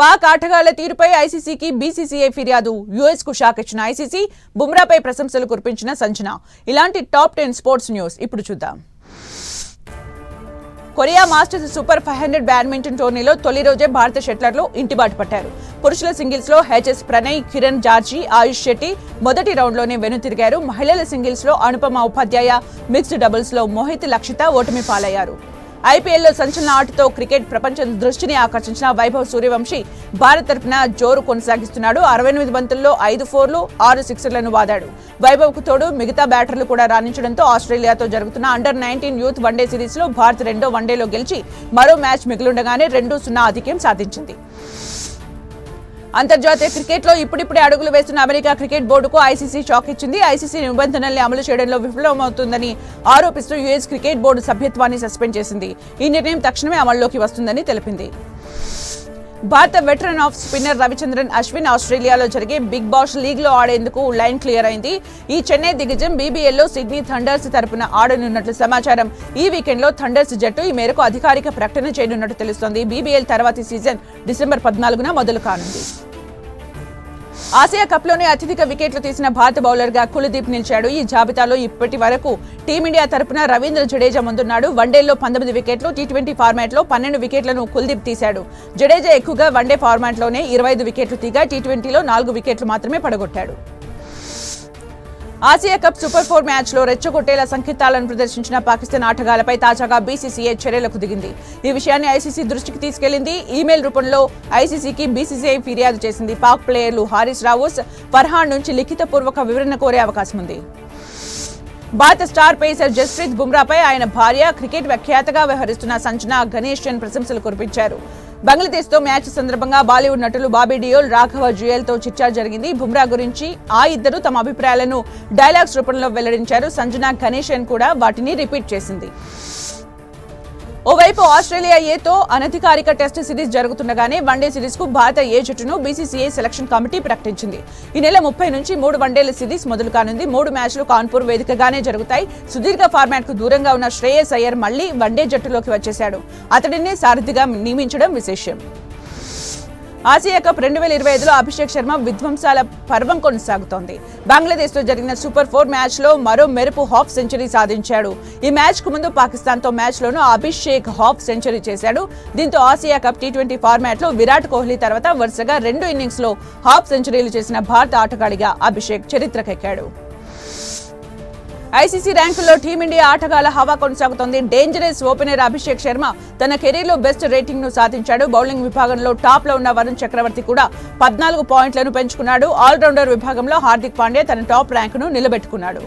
పాక్ ఆటగాళ్ళ తీరుపై ఐసీసీకి బీసీసీఐ ఫిర్యాదు. యుఎస్కు షాక్ ఇచ్చిన ఐసీసీ బుమ్రాపై ప్రశంసలు కురిపించిన సంచన. ఇలాంటి టాప్ టెన్ స్పోర్ట్స్ న్యూస్ ఇప్పుడు చూద్దాం. Korea masters super five hundred badminton టోర్నీలో తొలి రోజే భారత షెట్లర్లు ఇంటిబాటు పట్టారు. పురుషుల సింగిల్స్లో హెచ్ఎస్ ప్రణయ్ కిరణ్ జార్జీ ఆయుష్ శెట్టి మొదటి రౌండ్లోనే వెనుతిరిగారు మహిళల సింగిల్స్లో అనుపమ ఉపాధ్యాయ మిక్స్డ్ డబుల్స్లో మోహిత్ లక్షిత ఓటమి పాలయ్యారు. ఐపీఎల్లో సంచలన ఆటతో క్రికెట్ ప్రపంచం దృష్టిని ఆకర్షించిన వైభవ్ సూర్యవంశీ భారత్ తరఫున జోరు కొనసాగిస్తున్నాడు. అరవై ఎనిమిది బంతుల్లో ఐదు ఫోర్లు ఆరు సిక్సర్లను వాదాడు. వైభవ్కు తోడు మిగతా బ్యాటర్లు కూడా రాణించడంతో ఆస్ట్రేలియాతో జరుగుతున్న అండర్ నైన్టీన్ యూత్ వన్డే సిరీస్లో భారత్ రెండో వన్డేలో గెలిచి మరో మ్యాచ్ మిగిలిండగానే రెండు సున్నా ఆధిక్యం సాధించింది. అంతర్జాతీయ క్రికెట్లో ఇప్పుడిప్పుడే అడుగులు వేస్తున్న అమెరికా క్రికెట్ బోర్డుకు ఐసీసీ షాక్ ఇచ్చింది. ఐసీసీ నిబంధనల్ని అమలు చేయడంలో విఫలమవుతుందని ఆరోపిస్తూ యుఎస్ క్రికెట్ బోర్డు సభ్యత్వాన్ని సస్పెండ్ చేసింది. ఈ నిర్ణయం తక్షణమే అమల్లోకి వస్తుందని తెలిపింది. భారత veteran off spinner Ravichandran Ashwin ఆస్ట్రేలియాలో జరిగే బిగ్ బాష్ లీగ్లో ఆడేందుకు లైన్ క్లియర్ అయింది. ఈ చెన్నై దిగ్గజం బీబీఎల్లో సిడ్నీ థండర్స్ తరపున ఆడనున్నట్లు సమాచారం. ఈ వీకెండ్లో థండర్స్ జట్టు ఈ మేరకు అధికారిక ప్రకటన చేయనున్నట్టు తెలుస్తోంది. బీబీఎల్ తర్వాతి సీజన్ డిసెంబర్ పద్నాలుగున మొదలు కానుంది. ఆసియా కప్లోనే అత్యధిక వికెట్లు తీసిన భారత బౌలర్గా కులదీప్ నిలిచాడు. ఈ జాబితాలో ఇప్పటి వరకు టీమిండియా తరపున రవీంద్ర జడేజా ముందున్నాడు. వన్డేల్లో పంతొమ్మిది వికెట్లు టీ ట్వంటీ ఫార్మాట్లో పన్నెండు వికెట్లను కుల్దీప్ తీశాడు. జడేజా ఎక్కువగా వన్డే ఫార్మాట్లోనే ఇరవై ఐదు వికెట్లు తీగా టీ ట్వంటీలో నాలుగు వికెట్లు మాత్రమే పడగొట్టాడు. ఆసియా కప్ సూపర్ ఫోర్ మ్యాచ్లో రెచ్చగొట్టేలా సంకేతాలను ప్రదర్శించిన పాకిస్తాన్ ఆటగాళ్ళపై తాజాగా బీసీసీఐ చర్యలకు దిగింది. ఈ విషయాన్ని ఐసీసీ దృష్టికి తీసుకెళ్ళింది ఈమెయిల్ రూపంలో ఐసీసీకి బీసీసీఐ ఫిర్యాదు చేసింది. పాక్ ప్లేయర్లు హారిస్ రావుస్ ఫర్హాన్ నుంచి లిఖితపూర్వక వివరణ కోరే అవకాశం ఉంది. భారత స్టార్ పేసర్ జస్ప్రీత్ బుమ్రాపై ఆయన భార్య క్రికెట్ వ్యాఖ్యాతగా వ్యవహరిస్తున్న సంజన గణేష్ ప్రశంసలు కురిపించారు. బంగ్లాదేశ్తో మ్యాచ్ సందర్భంగా బాలీవుడ్ నటులు బాబీ డియోల్ రాఘవ జుయల్తో చర్చ జరిగింది. బుమ్రా గురించి ఆ ఇద్దరు తమ అభిప్రాయాలను డైలాగ్స్ రూపంలో వెల్లడించారు. సంజనా గణేశన్ కూడా వాటిని రిపీట్ చేసింది. ఓవైపు ఆస్ట్రేలియా ఏతో అనధికారిక టెస్ట్ సిరీస్ జరుగుతుండగానే వన్డే సిరీస్కు భారత ఏ జట్టును బీసీసీఐ సెలక్షన్ కమిటీ ప్రకటించింది. ఈ నెల ముప్పై నుంచి మూడు వన్డేల సిరీస్ మొదలు కానుంది. మూడు మ్యాచ్లు కాన్పూర్ వేదికగానే జరుగుతాయి. సుదీర్ఘ ఫార్మాట్కు దూరంగా ఉన్న శ్రేయస్ అయ్యర్ మళ్ళీ వన్డే జట్టులోకి వచ్చేశాడు. అతడిని సారథిగా నియమించడం విశేషం. ఆసియా కప్ రెండు వేల ఇరవై ఐదులో అభిషేక్ శర్మ విధ్వంసాల పర్వం కొనసాగుతోంది. బంగ్లాదేశ్తో జరిగిన సూపర్ ఫోర్ మ్యాచ్లో మరో మెరుపు హాఫ్ సెంచరీ సాధించాడు. ఈ మ్యాచ్కు ముందు పాకిస్తాన్తో మ్యాచ్లోనూ అభిషేక్ హాఫ్ సెంచరీ చేశాడు. దీంతో ఆసియా కప్ టీ ట్వంటీ ఫార్మాట్లో విరాట్ కోహ్లీ తర్వాత వరుసగా రెండు ఇన్నింగ్స్లో హాఫ్ సెంచరీలు చేసిన భారత ఆటగాడిగా అభిషేక్ చరిత్రకెక్కాడు. ఐసీసీ ర్యాంకుల్లో టీమిండియా ఆటగాళ్ళ హవా కొనసాగుతోంది. డేంజరస్ ఓపెనర్ అభిషేక్ శర్మ తన కెరీర్లో బెస్ట్ రేటింగ్ను సాధించాడు. బౌలింగ్ విభాగంలో టాప్లో ఉన్న వరుణ్ చక్రవర్తి కూడా పద్నాలుగు పాయింట్లను పెంచుకున్నాడు. ఆల్రౌండర్ విభాగంలో హార్దిక్ పాండే తన టాప్ ర్యాంకును నిలబెట్టుకున్నాడు.